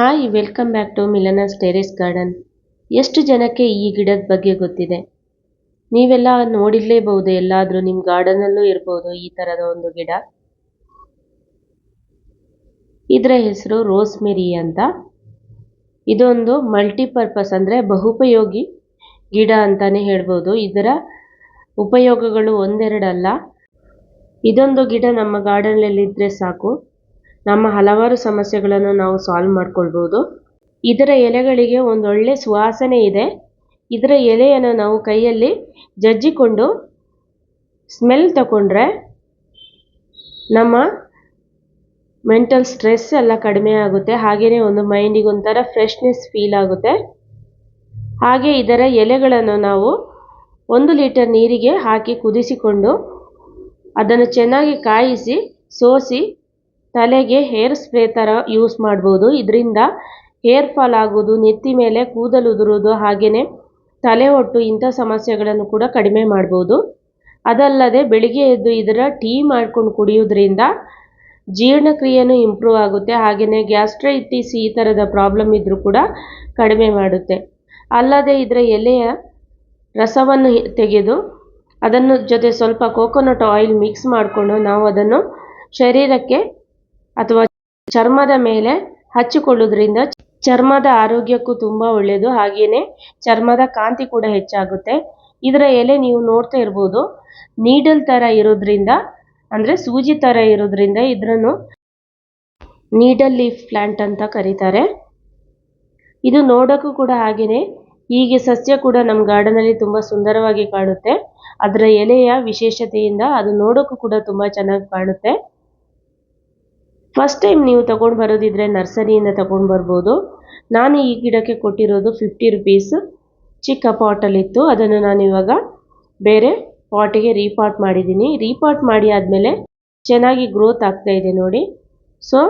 Hi, welcome back to Milana's terrace garden. ಎಷ್ಟು ಜನಕ್ಕೆ ಈ ಗಿಡದ ಬಗ್ಗೆ ಗೊತ್ತಿದೆ? ನೀವೆಲ್ಲ ನೋಡಿರಲೇಬಹುದು, ಎಲ್ಲಾದರೂ ನಿಮ್ಮ ಗಾರ್ಡನಲ್ಲೂ ಇರ್ಬೋದು ಈ ಥರದ ಒಂದು ಗಿಡ. ಇದರ ಹೆಸರು ರೋಸ್ಮೆರಿ ಅಂತ. ಇದೊಂದು ಮಲ್ಟಿಪರ್ಪಸ್ ಅಂದರೆ ಬಹುಪಯೋಗಿ ಗಿಡ ಅಂತಾನೆ ಹೇಳ್ಬೋದು. ಇದರ ಉಪಯೋಗಗಳು ಒಂದೆರಡಲ್ಲ. ಇದೊಂದು ಗಿಡ ನಮ್ಮ ಗಾರ್ಡನಲ್ಲಿದ್ದರೆ ಸಾಕು. ನಮ್ಮ ಹಲವಾರು ಸಮಸ್ಯೆಗಳನ್ನು ನಾವು ಸಾಲ್ವ್ ಮಾಡ್ಕೊಳ್ಬೋದು. ಇದರ ಎಲೆಗಳಿಗೆ ಒಂದೊಳ್ಳೆ ಸುವಾಸನೆ ಇದೆ. ಇದರ ಎಲೆಯನ್ನು ನಾವು ಕೈಯಲ್ಲಿ ಜಜ್ಜಿಕೊಂಡು ಸ್ಮೆಲ್ ತಗೊಂಡ್ರೆ ನಮ್ಮ ಮೆಂಟಲ್ ಸ್ಟ್ರೆಸ್ ಎಲ್ಲ ಕಡಿಮೆ ಆಗುತ್ತೆ. ಹಾಗೆಯೇ ಒಂದು ಮೈಂಡಿಗೆ ಒಂಥರ ಫ್ರೆಶ್ನೆಸ್ ಫೀಲ್ ಆಗುತ್ತೆ. ಹಾಗೆ ಇದರ ಎಲೆಗಳನ್ನು ನಾವು ಒಂದು ಲೀಟರ್ ನೀರಿಗೆ ಹಾಕಿ ಕುದಿಸಿಕೊಂಡು ಅದನ್ನು ಚೆನ್ನಾಗಿ ಕಾಯಿಸಿ, ಸೋಸಿ ತಲೆಗೆ ಹೇರ್ ಸ್ಪ್ರೇ ಥರ ಯೂಸ್ ಮಾಡ್ಬೋದು. ಇದರಿಂದ ಹೇರ್ ಫಾಲ್ ಆಗೋದು, ನೆತ್ತಿ ಮೇಲೆ ಕೂದಲು ಉದುರೋದು ಹಾಗೆಯೇ ತಲೆ ಹೊಟ್ಟು ಇಂಥ ಸಮಸ್ಯೆಗಳನ್ನು ಕೂಡ ಕಡಿಮೆ ಮಾಡ್ಬೋದು. ಅದಲ್ಲದೆ ಬೆಳಿಗ್ಗೆ ಎದ್ದು ಇದರ ಟೀ ಮಾಡ್ಕೊಂಡು ಕುಡಿಯೋದ್ರಿಂದ ಜೀರ್ಣಕ್ರಿಯೆನೂ ಇಂಪ್ರೂವ್ ಆಗುತ್ತೆ. ಹಾಗೆಯೇ ಗ್ಯಾಸ್ಟ್ರೈಟಿಸ್ ಈ ಥರದ ಪ್ರಾಬ್ಲಮ್ ಇದ್ದರೂ ಕೂಡ ಕಡಿಮೆ ಮಾಡುತ್ತೆ. ಅಲ್ಲದೆ ಇದರ ಎಲೆಯ ರಸವನ್ನು ತೆಗೆದು ಅದನ್ನು ಜೊತೆ ಸ್ವಲ್ಪ ಕೋಕೋನಟ್ ಆಯಿಲ್ ಮಿಕ್ಸ್ ಮಾಡಿಕೊಂಡು ನಾವು ಅದನ್ನು ಶರೀರಕ್ಕೆ ಅಥವಾ ಚರ್ಮದ ಮೇಲೆ ಹಚ್ಚಿಕೊಳ್ಳೋದ್ರಿಂದ ಚರ್ಮದ ಆರೋಗ್ಯಕ್ಕೂ ತುಂಬ ಒಳ್ಳೆಯದು. ಹಾಗೆಯೇ ಚರ್ಮದ ಕಾಂತಿ ಕೂಡ ಹೆಚ್ಚಾಗುತ್ತೆ. ಇದರ ಎಲೆ ನೀವು ನೋಡ್ತಾ ಇರ್ಬೋದು. ನೀಡಲ್ ಥರ ಇರೋದ್ರಿಂದ, ಅಂದರೆ ಸೂಜಿ ಥರ ಇರೋದ್ರಿಂದ ಇದನ್ನು ನೀಡಲ್ ಲೀಫ್ ಪ್ಲ್ಯಾಂಟ್ ಅಂತ ಕರೀತಾರೆ. ಇದು ನೋಡೋಕ್ಕೂ ಕೂಡ ಹಾಗೆಯೇ ಹೀಗೆ ಸಸ್ಯ ಕೂಡ ನಮ್ಮ ಗಾರ್ಡನಲ್ಲಿ ತುಂಬ ಸುಂದರವಾಗಿ ಕಾಣುತ್ತೆ. ಅದರ ಎಲೆಯ ವಿಶೇಷತೆಯಿಂದ ಅದು ನೋಡೋಕ್ಕೂ ಕೂಡ ತುಂಬ ಚೆನ್ನಾಗಿ ಕಾಣುತ್ತೆ. ಫಸ್ಟ್ ಟೈಮ್ ನೀವು ತಗೊಂಡು ಬರೋದಿದ್ರೆ ನರ್ಸರಿಯಿಂದ ತಗೊಂಡು ಬರ್ಬೋದು. ನಾನು ಈ ಗಿಡಕ್ಕೆ ಕೊಟ್ಟಿರೋದು ಫಿಫ್ಟಿ ರುಪೀಸ್ ಚಿಕ್ಕ ಪಾಟಲ್ಲಿತ್ತು ಅದನ್ನು ನಾನು ಇವಾಗ ಬೇರೆ ಪಾಟಿಗೆ ರೀಪಾಟ್ ಮಾಡಿದ್ದೀನಿ. ರೀಪಾಟ್ ಮಾಡಿ ಆದಮೇಲೆ ಚೆನ್ನಾಗಿ ಗ್ರೋತ್ ಆಗ್ತಾ ಇದೆ ನೋಡಿ. ಸೊ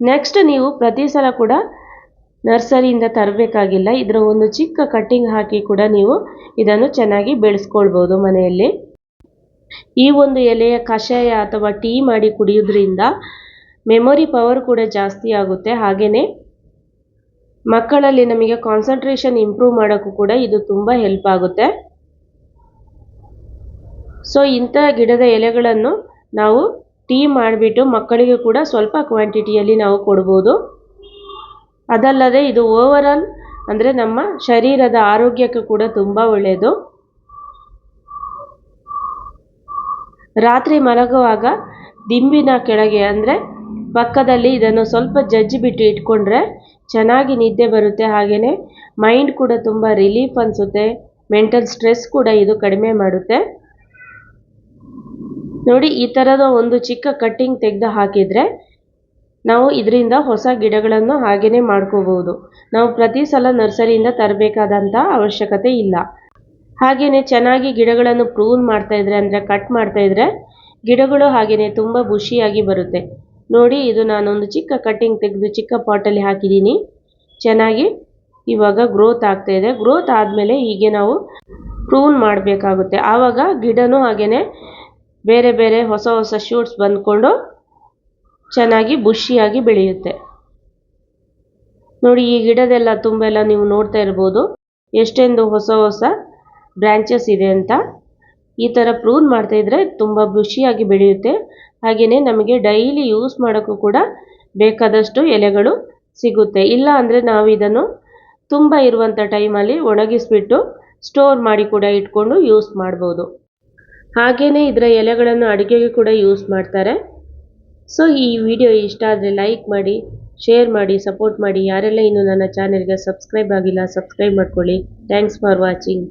ನೆಕ್ಸ್ಟ್ ನೀವು ಪ್ರತಿ ಸಲ ಕೂಡ ನರ್ಸರಿಯಿಂದ ತರಬೇಕಾಗಿಲ್ಲ. ಇದರ ಒಂದು ಚಿಕ್ಕ ಕಟ್ಟಿಂಗ್ ಹಾಕಿ ಕೂಡ ನೀವು ಇದನ್ನು ಚೆನ್ನಾಗಿ ಬೆಳೆಸ್ಕೊಳ್ಬೋದು ಮನೆಯಲ್ಲಿ. ಈ ಒಂದು ಎಲೆಯ ಕಷಾಯ ಅಥವಾ ಟೀ ಮಾಡಿ ಕುಡಿಯೋದ್ರಿಂದ ಮೆಮೊರಿ ಪವರ್ ಕೂಡ ಜಾಸ್ತಿ ಆಗುತ್ತೆ. ಹಾಗೆಯೇ ಮಕ್ಕಳಲ್ಲಿ ನಮಗೆ ಕಾನ್ಸಂಟ್ರೇಷನ್ ಇಂಪ್ರೂವ್ ಮಾಡೋಕ್ಕೂ ಕೂಡ ಇದು ತುಂಬ ಹೆಲ್ಪ್ ಆಗುತ್ತೆ. ಸೊ ಇಂಥ ಗಿಡದ ಎಲೆಗಳನ್ನು ನಾವು ಟೀ ಮಾಡಿಬಿಟ್ಟು ಮಕ್ಕಳಿಗೆ ಕೂಡ ಸ್ವಲ್ಪ ಕ್ವಾಂಟಿಟಿಯಲ್ಲಿ ನಾವು ಕೊಡ್ಬೋದು. ಅದಲ್ಲದೆ ಇದು ಓವರಾಲ್ ಅಂದರೆ ನಮ್ಮ ಶರೀರದ ಆರೋಗ್ಯಕ್ಕೆ ಕೂಡ ತುಂಬ ಒಳ್ಳೆಯದು. ರಾತ್ರಿ ಮಲಗುವಾಗ ದಿಂಬಿನ ಕೆಳಗೆ ಅಂದರೆ ಪಕ್ಕದಲ್ಲಿ ಇದನ್ನು ಸ್ವಲ್ಪ ಜಜ್ಜಿ ಬಿಟ್ಟು ಇಟ್ಕೊಂಡ್ರೆ ಚೆನ್ನಾಗಿ ನಿದ್ದೆ ಬರುತ್ತೆ. ಹಾಗೆಯೇ ಮೈಂಡ್ ಕೂಡ ತುಂಬ ರಿಲೀಫ್ ಅನಿಸುತ್ತೆ. ಮೆಂಟಲ್ ಸ್ಟ್ರೆಸ್ ಕೂಡ ಇದು ಕಡಿಮೆ ಮಾಡುತ್ತೆ. ನೋಡಿ, ಈ ಥರದ ಒಂದು ಚಿಕ್ಕ ಕಟ್ಟಿಂಗ್ ತೆಗೆದು ಹಾಕಿದರೆ ನಾವು ಇದರಿಂದ ಹೊಸ ಗಿಡಗಳನ್ನು ಹಾಗೆಯೇ ಮಾಡ್ಕೋಬಹುದು. ನಾವು ಪ್ರತಿ ಸಲ ನರ್ಸರಿಯಿಂದ ತರಬೇಕಾದಂಥ ಅವಶ್ಯಕತೆ ಇಲ್ಲ. ಹಾಗೆಯೇ ಚೆನ್ನಾಗಿ ಗಿಡಗಳನ್ನು ಪ್ರೂನ್ ಮಾಡ್ತಾ ಇದ್ರೆ, ಅಂದರೆ ಕಟ್ ಮಾಡ್ತಾ ಇದ್ರೆ ಗಿಡಗಳು ಹಾಗೆಯೇ ತುಂಬ ಬುಷಿಯಾಗಿ ಬರುತ್ತೆ. ನೋಡಿ, ಇದು ನಾನೊಂದು ಚಿಕ್ಕ ಕಟ್ಟಿಂಗ್ ತೆಗೆದು ಚಿಕ್ಕ ಪಾಟಲ್ಲಿ ಹಾಕಿದ್ದೀನಿ. ಚೆನ್ನಾಗಿ ಇವಾಗ ಗ್ರೋತ್ ಆಗ್ತಾ ಇದೆ. ಗ್ರೋತ್ ಆದಮೇಲೆ ಹೀಗೆ ನಾವು ಪ್ರೂನ್ ಮಾಡಬೇಕಾಗುತ್ತೆ. ಆವಾಗ ಗಿಡನೂ ಹಾಗೆಯೇ ಬೇರೆ ಬೇರೆ ಹೊಸ ಹೊಸ ಶೂಟ್ಸ್ ಬಂದ್ಕೊಂಡು ಚೆನ್ನಾಗಿ ಬುಷಿಯಾಗಿ ಬೆಳೆಯುತ್ತೆ. ನೋಡಿ, ಈ ಗಿಡದೆಲ್ಲ ತುಂಬ ಎಲ್ಲ ನೀವು ನೋಡ್ತಾ ಇರ್ಬೋದು. ಎಷ್ಟೊಂದು ಹೊಸ ಹೊಸ ಬ್ರ್ಯಾಂಚಸ್ ಇದೆ ಅಂತ. ಈ ಥರ ಪ್ರೂನ್ ಮಾಡ್ತಾ ಇದ್ರೆ ತುಂಬ ಬುಷಿಯಾಗಿ ಬೆಳೆಯುತ್ತೆ. ಹಾಗೆಯೇ ನಮಗೆ ಡೈಲಿ ಯೂಸ್ ಮಾಡೋಕ್ಕೂ ಕೂಡ ಬೇಕಾದಷ್ಟು ಎಲೆಗಳು ಸಿಗುತ್ತೆ. ಇಲ್ಲ ಅಂದರೆ ನಾವು ಇದನ್ನು ತುಂಬ ಇರುವಂಥ ಟೈಮಲ್ಲಿ ಒಣಗಿಸಿಬಿಟ್ಟು ಸ್ಟೋರ್ ಮಾಡಿ ಕೂಡ ಇಟ್ಕೊಂಡು ಯೂಸ್ ಮಾಡ್ಬೋದು. ಹಾಗೆಯೇ ಇದರ ಎಲೆಗಳನ್ನು ಅಡುಗೆಗೆ ಕೂಡ ಯೂಸ್ ಮಾಡ್ತಾರೆ. ಸೊ ಈ ವಿಡಿಯೋ ಇಷ್ಟ ಆದರೆ ಲೈಕ್ ಮಾಡಿ ಶೇರ್ ಮಾಡಿ ಸಪೋರ್ಟ್ ಮಾಡಿ. ಯಾರೆಲ್ಲ ಇನ್ನೂ ನನ್ನ ಚಾನೆಲ್ಗೆ ಸಬ್ಸ್ಕ್ರೈಬ್ ಆಗಿಲ್ಲ ಸಬ್ಸ್ಕ್ರೈಬ್ ಮಾಡ್ಕೊಳ್ಳಿ. Thanks for watching